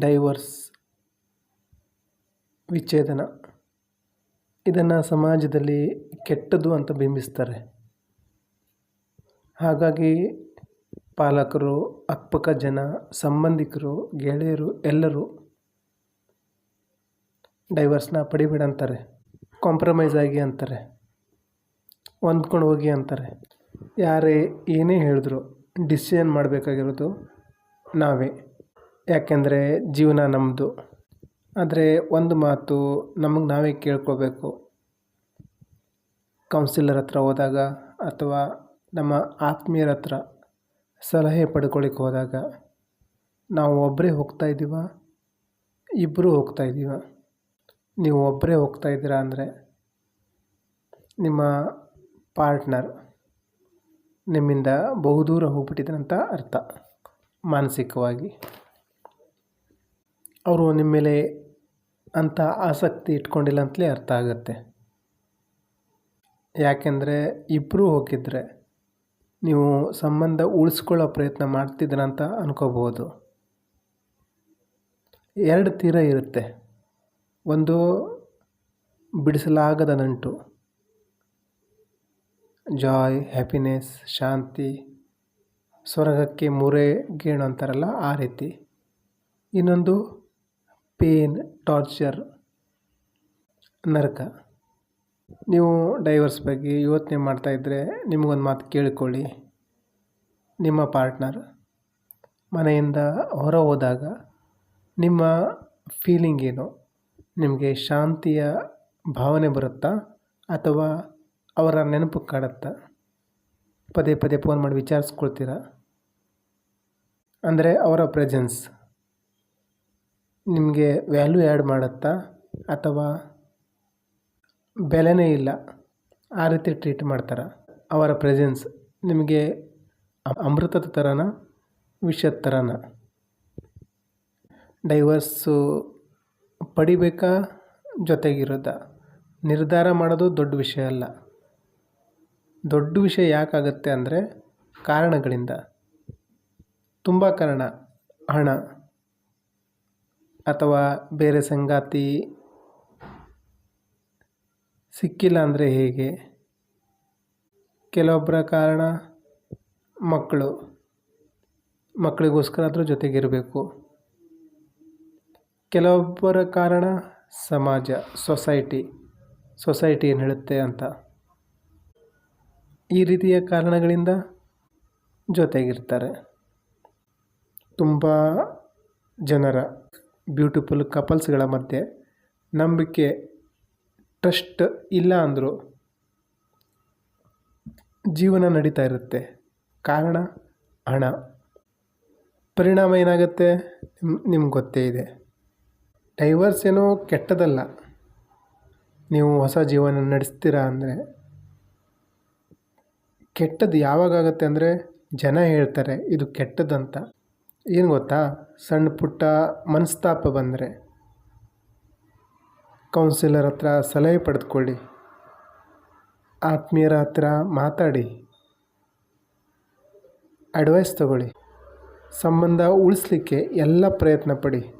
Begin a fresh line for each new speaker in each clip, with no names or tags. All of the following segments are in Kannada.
ಡೈವರ್ಸ್ ವಿಚ್ಛೇದನ. ಇದನ್ನು ಸಮಾಜದಲ್ಲಿ ಕೆಟ್ಟದ್ದು ಅಂತ ಬಿಂಬಿಸ್ತಾರೆ. ಹಾಗಾಗಿ ಪಾಲಕರು ಅಕ್ಕಪಕ್ಕ ಜನ, ಸಂಬಂಧಿಕರು, ಗೆಳೆಯರು ಎಲ್ಲರೂ ಡೈವರ್ಸ್ನ ಪಡಿಬೇಡ ಅಂತಾರೆ. ಕಾಂಪ್ರಮೈಸ್ ಆಗಿ ಅಂತಾರೆ. ಹೊಂದ್ಕೊಂಡು ಹೋಗಿ ಅಂತಾರೆ. ಯಾರೇ ಏನೇ ಹೇಳಿದ್ರು ಡಿಸಿಷನ್ ಮಾಡಬೇಕಾಗಿರೋದು ನಾವೇ. ಯಾಕೆಂದರೆ ಜೀವನ ನಮ್ಮದು ಆದರೆ ಒಂದು ಮಾತು ನಮಗೆ ನಾವೇ ಕೇಳ್ಕೋಬೇಕು. ಕೌನ್ಸಿಲರ್ ಹತ್ರ ಹೋದಾಗ ಅಥವಾ ನಮ್ಮ ಆತ್ಮೀಯರ ಹತ್ರ ಸಲಹೆ ಪಡ್ಕೊಳ್ಳಿಕ್ಕೆ ಹೋದಾಗ ನಾವು ಒಬ್ಬರೇ ಹೋಗ್ತಾ ಇದ್ದೀವ ಇಬ್ಬರೂ ಹೋಗ್ತಾ ಇದ್ದೀವ ನೀವು ಒಬ್ಬರೇ ಹೋಗ್ತಾ ಇದ್ದೀರಾ ಅಂದರೆ ನಿಮ್ಮ ಪಾರ್ಟ್ನರ್ ನಿಮ್ಮಿಂದ ಬಹುದೂರ ಹೋಗ್ಬಿಟ್ಟಿದ್ದಾನಂತ ಅರ್ಥ, ಮಾನಸಿಕವಾಗಿ. ಅವರು ನಿಮ್ಮ ಮೇಲೆ ಅಂಥ ಆಸಕ್ತಿ ಇಟ್ಕೊಂಡಿಲ್ಲ ಅಂತಲೇ ಅರ್ಥ ಆಗುತ್ತೆ. ಯಾಕೆಂದರೆ ಇಬ್ಬರೂ ಹೋಗಿದ್ದರೆ ನೀವು ಸಂಬಂಧ ಉಳಿಸ್ಕೊಳ್ಳೋ ಪ್ರಯತ್ನ ಮಾಡ್ತಿದ್ದೀರ ಅಂತ ಅನ್ಕೋಬೋದು. ಎರಡು ತೀರ ಇರುತ್ತೆ. ಒಂದು ಬಿಡಿಸಲಾಗದ ನಂಟು. ಜಾಯ್, ಹ್ಯಾಪಿನೆಸ್, ಶಾಂತಿ, ಸ್ವರ್ಗಕ್ಕೆ ಮೂರೇ ಗೇಣು ಅಂತಾರಲ್ಲ ಆ ರೀತಿ. ಇನ್ನೊಂದು ಪೇನ್ ಟಾರ್ಚರ್ ನರಕ. ನೀವು ಡೈವರ್ಸ್ ಬಗ್ಗೆ ಯೋಚನೆ ಮಾಡ್ತಾಯಿದ್ರೆ ನಿಮಗೊಂದು ಮಾತು ಕೇಳಿಕೊಳ್ಳಿ. ನಿಮ್ಮ ಪಾರ್ಟ್ನರ್ ಮನೆಯಿಂದ ಹೊರ ಹೋದಾಗ ನಿಮ್ಮ ಫೀಲಿಂಗ್ ಏನು? ನಿಮಗೆ ಶಾಂತಿಯ ಭಾವನೆ ಬರುತ್ತಾ ಅಥವಾ ಅವರ ನೆನಪು ಕಾಡುತ್ತಾ? ಪದೇ ಪದೇ ಫೋನ್ ಮಾಡಿ ವಿಚಾರಿಸ್ಕೊಳ್ತೀರಾ? ಅಂದರೆ ಅವರ ಪ್ರೆಸೆನ್ಸ್. ನಿಮಗೆ ವ್ಯಾಲ್ಯೂ ಆ್ಯಡ್ ಮಾಡುತ್ತಾ? ಅಥವಾ ಬೆಲೆನೇ ಇಲ್ಲ, ಆ ರೀತಿ ಟ್ರೀಟ್ ಮಾಡ್ತಾರೆ? ಅವರ ಪ್ರೆಸೆನ್ಸ್ ನಿಮಗೆ ಅಮೃತದ ಥರನ ವಿಷದ ಥರನ ಡೈವರ್ಸು ಪಡಿಬೇಕಾ, ಜೊತೆಗಿರೋದ? ನಿರ್ಧಾರ ಮಾಡೋದು ದೊಡ್ಡ ವಿಷಯ ಅಲ್ಲ. ದೊಡ್ಡ ವಿಷಯ ಯಾಕಾಗುತ್ತೆ ಅಂದರೆ ಕಾರಣಗಳಿಂದ. ತುಂಬ ಕಾರಣ, ಹಣ. ಅಥವಾ ಬೇರೆ ಸಂಗಾತಿ ಸಿಕ್ಕಿಲ್ಲ ಅಂದರೆ ಹೇಗೆ? ಕೆಲವೊಬ್ಬರ ಕಾರಣ ಮಕ್ಕಳು. ಮಕ್ಕಳಿಗೋಸ್ಕರ ಆದರೂ ಜೊತೆಗಿರಬೇಕು. ಕೆಲವೊಬ್ಬರ ಕಾರಣ ಸಮಾಜ, ಸೊಸೈಟಿ. ಸೊಸೈಟಿ ಏನು ಹೇಳುತ್ತೆ ಅಂತ. ಈ ರೀತಿಯ ಕಾರಣಗಳಿಂದ ಜೊತೆಗಿರ್ತಾರೆ. ತುಂಬ ಜನರ ಬ್ಯೂಟಿಫುಲ್ ಕಪಲ್ಸ್ಗಳ ಮಧ್ಯೆ ನಂಬಿಕೆ ಟ್ರಸ್ಟ್ ಇಲ್ಲ ಅಂದರೂ ಜೀವನ ನಡೀತಾ ಇರುತ್ತೆ. ಕಾರಣ ಹಣ. ಪರಿಣಾಮ ಏನಾಗುತ್ತೆ? ನಿಮ್ಗೆ ಗೊತ್ತೇ ಇದೆ. ಡೈವರ್ಸ್ ಏನೋ ಕೆಟ್ಟದಲ್ಲ. ನೀವು ಹೊಸ ಜೀವನ ನಡೆಸ್ತೀರಾ ಅಂದರೆ ಕೆಟ್ಟದ್ದು ಯಾವಾಗಾಗುತ್ತೆ ಅಂದರೆ ಜನ ಹೇಳ್ತಾರೆ, ಇದು ಕೆಟ್ಟದಂತ. ಏನು ಗೊತ್ತಾ? ಸಣ್ಣ ಪುಟ್ಟ ಮನಸ್ತಾಪ ಬಂದರೆ ಕೌನ್ಸಿಲರ್ ಹತ್ರ ಸಲಹೆ ಪಡೆದುಕೊಳ್ಳಿ. ಆತ್ಮೀಯರ ಹತ್ರ ಮಾತಾಡಿ. ಅಡ್ವೈಸ್ ತಗೊಳ್ಳಿ. ಸಂಬಂಧ ಉಳಿಸ್ಲಿಕ್ಕೆ ಎಲ್ಲ ಪ್ರಯತ್ನ ಪಡಿ.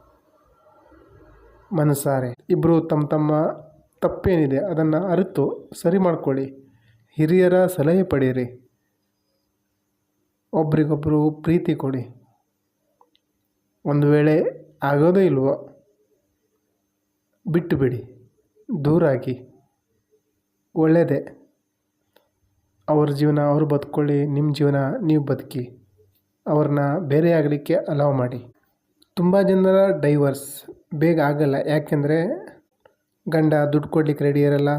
ಮನಸಾರೆ. ಇಬ್ಬರು ತಮ್ಮ ತಮ್ಮ ತಪ್ಪೇನಿದೆ ಅದನ್ನು ಅರಿತು ಸರಿ ಮಾಡ್ಕೊಳ್ಳಿ. ಹಿರಿಯರ ಸಲಹೆ ಪಡೀರಿ. ಒಬ್ರಿಗೊಬ್ಬರು ಪ್ರೀತಿ ಕೊಡಿ. ಒಂದು ವೇಳೆ ಆಗೋದೇ ಇಲ್ವೋ, ಬಿಟ್ಟುಬಿಡಿ, ದೂರಾಗಿ. ಒಳ್ಳೆಯದೇ ಅವ್ರ ಜೀವನ ಅವರು ಬದುಕೊಳ್ಳಿ, ನಿಮ್ಮ ಜೀವನ ನೀವು ಬದುಕಿ. ಅವ್ರನ್ನ ಬೇರೆ ಆಗಲಿಕ್ಕೆ ಅಲಾವ್ ಮಾಡಿ. ತುಂಬ ಜನರ ಡೈವರ್ಸ್ ಬೇಗ ಆಗಲ್ಲ. ಯಾಕೆಂದರೆ ಗಂಡ ದುಡ್ಡು ಕೊಡ್ಲಿಕ್ಕೆ ರೆಡಿ ಇರಲ್ಲ,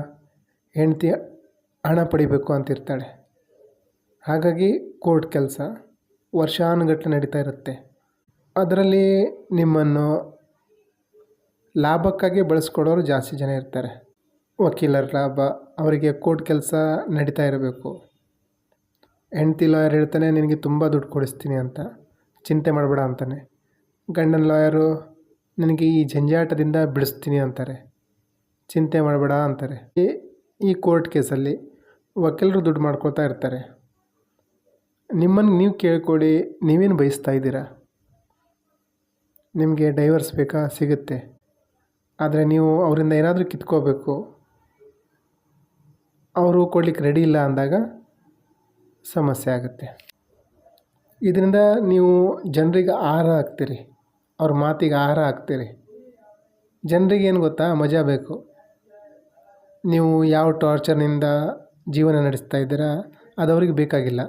ಹೆಂಡತಿ ಹಣ ಪಡಿಬೇಕು ಅಂತಿರ್ತಾಳೆ ಹಾಗಾಗಿ ಕೋರ್ಟ್ ಕೆಲಸ ವರ್ಷಾನುಗಟ್ಟಲೆ ನಡೀತಾ ಇರುತ್ತೆ. ಅದರಲ್ಲಿ ನಿಮ್ಮನ್ನು ಲಾಭಕ್ಕಾಗಿ ಬಳಸ್ಕೊಡೋರು ಜಾಸ್ತಿ ಜನ ಇರ್ತಾರೆ. ವಕೀಲರ ಲಾಭ, ಅವರಿಗೆ ಕೋರ್ಟ್ ಕೆಲಸ ನಡೀತಾ ಇರಬೇಕು. ಹೆಂಡ್ತಿ ಲಾಯರ್ ಹೇಳ್ತಾನೆ, ನಿನಗೆ ತುಂಬ ದುಡ್ಡು ಕೊಡಿಸ್ತೀನಿ ಅಂತ. ಚಿಂತೆ ಮಾಡಬೇಡ ಅಂತಾನೆ. ಗಂಡನ ಲಾಯರು, ನಿನಗೆ ಈ ಜಂಜಾಟದಿಂದ ಬಿಡಿಸ್ತೀನಿ ಅಂತಾರೆ. ಚಿಂತೆ ಮಾಡಬೇಡ ಅಂತಾರೆ. ಈ ಕೋರ್ಟ್ ಕೇಸಲ್ಲಿ ವಕೀಲರು ದುಡ್ಡು ಮಾಡ್ಕೊಳ್ತಾ ಇರ್ತಾರೆ. ನಿಮ್ಮನ್ನು ನೀವು ಕೇಳ್ಕೊಳ್ಳಿ ನೀವೇನು ಬಯಸ್ತಾ ಇದ್ದೀರಾ? ನಿಮಗೆ ಡೈವರ್ಸ್ ಬೇಕಾ? ಸಿಗುತ್ತೆ. ಆದರೆ ನೀವು ಅವರಿಂದ ಏನಾದರೂ ಕಿತ್ಕೋಬೇಕು. ಅವರು ಕೊಡ್ಲಿಕ್ಕೆ ರೆಡಿ ಇಲ್ಲ ಅಂದಾಗ ಸಮಸ್ಯೆ ಆಗುತ್ತೆ. ಇದರಿಂದ ನೀವು ಜನರಿಗೆ ಆಹಾರ ಆಗ್ತೀರಿ ಅವ್ರ ಮಾತಿಗೆ ಆಹಾರ ಆಗ್ತೀರಿ ಜನರಿಗೆ ಏನು ಗೊತ್ತಾ? ಮಜಾ ಬೇಕು. ನೀವು ಯಾವ ಟಾರ್ಚರ್ನಿಂದ ಜೀವನ ನಡೆಸ್ತಾ ಇದ್ದೀರಾ? ಅದು ಅವ್ರಿಗೆ ಬೇಕಾಗಿಲ್ಲ.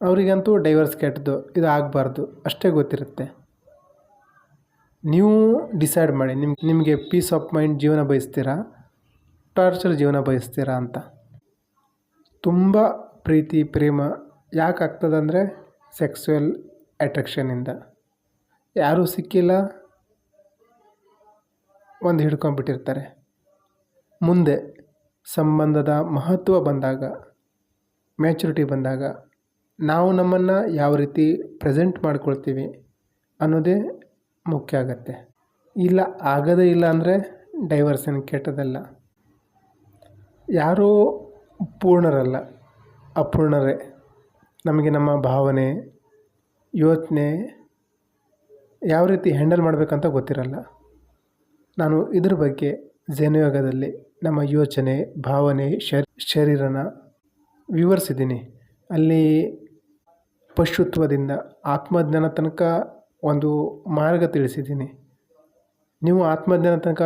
ಅವರಿಗಂತೂ ಡೈವರ್ಸ್ ಕೆಟ್ಟದ್ದು, ಇದು ಆಗಬಾರ್ದು, ಅಷ್ಟೇ ಗೊತ್ತಿರುತ್ತೆ. ನೀವು ಡಿಸೈಡ್ ಮಾಡಿ, ನಿಮ್, ನಿಮಗೆ ಪೀಸ್ ಆಫ್ ಮೈಂಡ್ ಜೀವನ ಬಯಸ್ತೀರಾ ಟಾರ್ಚರ್ ಜೀವನ ಬಯಸ್ತೀರಾ ಅಂತ. ತುಂಬ ಪ್ರೀತಿ, ಪ್ರೇಮ, ಯಾಕೆ ಆಗ್ತದಂದರೆ ಸೆಕ್ಸುವಲ್ ಅಟ್ರ್ಯಾಕ್ಷನಿಂದ ಯಾರೂ ಸಿಕ್ಕಿಲ್ಲ, ಒಂದು ಹಿಡ್ಕೊಂಡ್ಬಿಟ್ಟಿರ್ತಾರೆ. ಮುಂದೆ ಸಂಬಂಧದ ಮಹತ್ವ ಬಂದಾಗ ಮ್ಯಾಚುರಿಟಿ ಬಂದಾಗ ನಾವು ನಮ್ಮನ್ನು ಯಾವ ರೀತಿ ಪ್ರೆಸೆಂಟ್ ಮಾಡ್ಕೊಳ್ತೀವಿ ಅನ್ನೋದೇ ಮುಖ್ಯ ಆಗತ್ತೆ. ಇಲ್ಲ ಆಗೋದೇ ಇಲ್ಲ ಅಂದರೆ ಡೈವರ್ಸನ್ ಕೆಟ್ಟದಲ್ಲ. ಯಾರೂ ಪೂರ್ಣರಲ್ಲ, ಅಪೂರ್ಣರೇ. ನಮಗೆ ನಮ್ಮ ಭಾವನೆ, ಯೋಚನೆ ಯಾವ ರೀತಿ ಹ್ಯಾಂಡಲ್ ಮಾಡಬೇಕಂತ ಗೊತ್ತಿರಲ್ಲ. ನಾನು ಇದ್ರ ಬಗ್ಗೆ ಜೇನುಯೋಗದಲ್ಲಿ ನಮ್ಮ ಯೋಚನೆ, ಭಾವನೆ, ಶರ್, ಶರೀರನ ವಿವರಿಸಿದ್ದೀನಿ. ಅಲ್ಲಿ ಪಶುತ್ವದಿಂದ ಆತ್ಮಜ್ಞಾನ ತನಕ ಒಂದು ಮಾರ್ಗ ತಿಳಿಸಿದ್ದೀನಿ. ನೀವು ಆತ್ಮಜ್ಞಾನ ತನಕ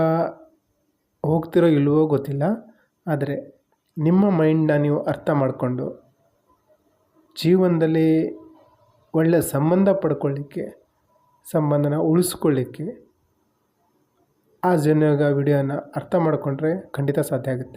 ಹೋಗ್ತಿರೋ ಇಲ್ವೋ ಗೊತ್ತಿಲ್ಲ, ಆದರೆ ನಿಮ್ಮ ಮೈಂಡನ್ನ ನೀವು ಅರ್ಥ ಮಾಡಿಕೊಂಡು ಜೀವನದಲ್ಲಿ ಒಳ್ಳೆಯ ಸಂಬಂಧ ಪಡ್ಕೊಳ್ಳಿಕ್ಕೆ, ಸಂಬಂಧನ ಉಳಿಸ್ಕೊಳ್ಳಿಕ್ಕೆ ಆ ಜನ ವಿಡಿಯೋನ ಅರ್ಥ ಮಾಡಿಕೊಂಡ್ರೆ ಖಂಡಿತ ಸಾಧ್ಯ ಆಗುತ್ತೆ.